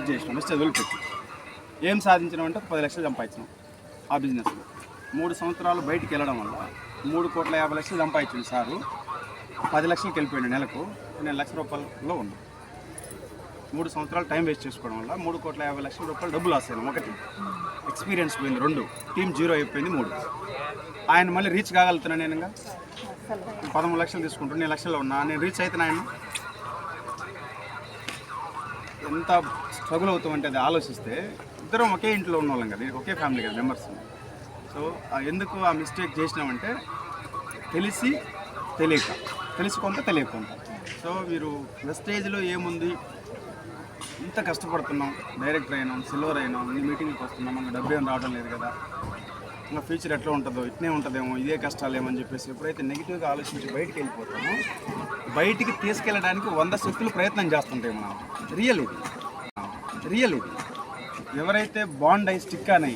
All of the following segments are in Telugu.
వర్క్ చేసినాం. చదువులు పెట్టి. ఏం సాధించినాం అంటే పది లక్షలు సంపాదించినాం ఆ బిజినెస్లో మూడు సంవత్సరాలు బయటికి వెళ్ళడం వల్ల మూడు కోట్ల యాభై లక్షలు సంపాదించింది సారు. పది లక్షలకి వెళ్ళిపోయాడు నెలకు. నేను లక్ష రూపాయలలో ఉంది మూడు సంవత్సరాలు టైం వేస్ట్ చేసుకోవడం వల్ల మూడు కోట్ల యాభై లక్షల రూపాయలు డబ్బులు వస్తాయి ఒకటి ఎక్స్పీరియన్స్ పోయింది. రెండు టీం జీరో అయిపోయింది. మూడు ఆయన మళ్ళీ రీచ్ కాగలుగుతున్నాను నేను ఇంకా పదమూడు లక్షలు తీసుకుంటాను నేను లక్షల్లో ఉన్నా. నేను రీచ్ అవుతున్నాను ఆయన? ఎంత స్ట్రగుల్ అవుతామంటే అది ఆలోచిస్తే ఇద్దరం ఒకే ఇంట్లో ఉన్న వాళ్ళం కదా ఒకే ఫ్యామిలీ కదా మెంబర్స్ సో ఎందుకు ఆ మిస్టేక్ చేసినామంటే తెలిసి తెలియక తెలిసి కొంత తెలియక సో మీరు వెస్టేజ్లో ఏముంది? ఇంత కష్టపడుతున్నాం డైరెక్టర్ అయినాం సిల్వర్ అయినాం ఈ మీటింగ్కి వస్తున్నాం మనకు డబ్బు ఏం రావడం లేదు కదా. నా ఫ్యూచర్ ఎట్లా ఉంటుందో ఇట్నే ఉంటుందేమో ఇదే కష్టాలేమో అని చెప్పేసి ఎప్పుడైతే నెగిటివ్గా ఆలోచించి బయటికి వెళ్ళిపోతామో బయటికి తీసుకెళ్ళడానికి వంద శక్తులు ప్రయత్నం చేస్తుంటాయి మనం. రియల్ ఇది. రియల్ ఇది. ఎవరైతే బాండ్ అయి స్టిక్ అని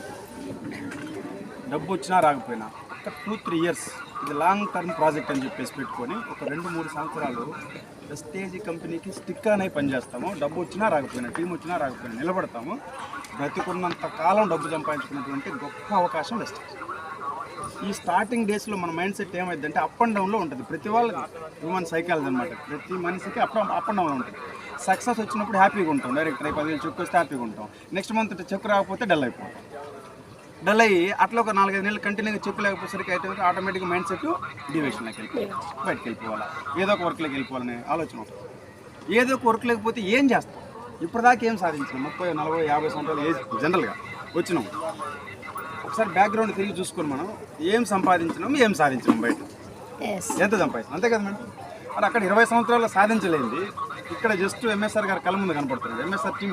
డబ్బు వచ్చినా రాకపోయినా ఒక టూ త్రీ ఇయర్స్ ఇది లాంగ్ టర్మ్ ప్రాజెక్ట్ అని చెప్పేసి పెట్టుకొని ఒక రెండు మూడు సంవత్సరాలు వెస్టేజ్ కంపెనీకి స్టిక్ అనే పనిచేస్తాము డబ్బు వచ్చినా రాకపోయినా టీం వచ్చినా రాకపోయినా నిలబడతాము. బ్రతికున్నంత కాలం డబ్బు సంపాదించుకున్నటువంటి గొప్ప అవకాశం వెస్టేజ్ ఈ స్టార్టింగ్ డేస్లో మన మైండ్ సెట్ ఏమైందంటే అప్ అండ్ డౌన్లో ఉంటుంది. ప్రతి వాళ్ళకి హ్యూమన్ సైకాలజీ అనమాట ప్రతి మనిషికి అప్ అప్ అండ్ డౌన్ ఉంటుంది. సక్సెస్ వచ్చినప్పుడు హ్యాపీగా ఉంటాం. డైరెక్ట్ రేపు పదివేలు చెక్ వస్తే హ్యాపీగా ఉంటాం. నెక్స్ట్ మంత్ చెక్ రాకపోతే డల్ అయిపోతాం. డల్ అయ్యి అట్లా ఒక నాలుగైదు నెలలు కంటిన్యూగా లేకపోతే అయితే ఆటోమేటిక్గా మైండ్ సెట్ డివిషన్లోకి వెళ్ళిపోవాలి. బయటకు వెళ్ళిపోవాలా? ఏదో ఒక వర్క్లోకి వెళ్ళిపోవాలనే ఆలోచన ఏదో ఒక వర్క్ లేకపోతే ఏం చేస్తాం? ఇప్పటిదాకా ఏం సాధించాం ముప్పై నలభై యాభై సంవత్సరాలు ఏజ్ జనరల్గా వచ్చినాం. ఒకసారి బ్యాక్గ్రౌండ్ తిరిగి చూసుకొని మనం ఏం సంపాదించినాం ఏం సాధించినాం బయట? ఎంత సంపాదించాం అంతే కదా మేడం? మరి అక్కడ ఇరవై సంవత్సరాలు సాధించలేంది. ఇక్కడ జస్ట్ ఎంఎస్ఆర్ గారు కళ్ళ ముందు కనపడుతుంది. MSR team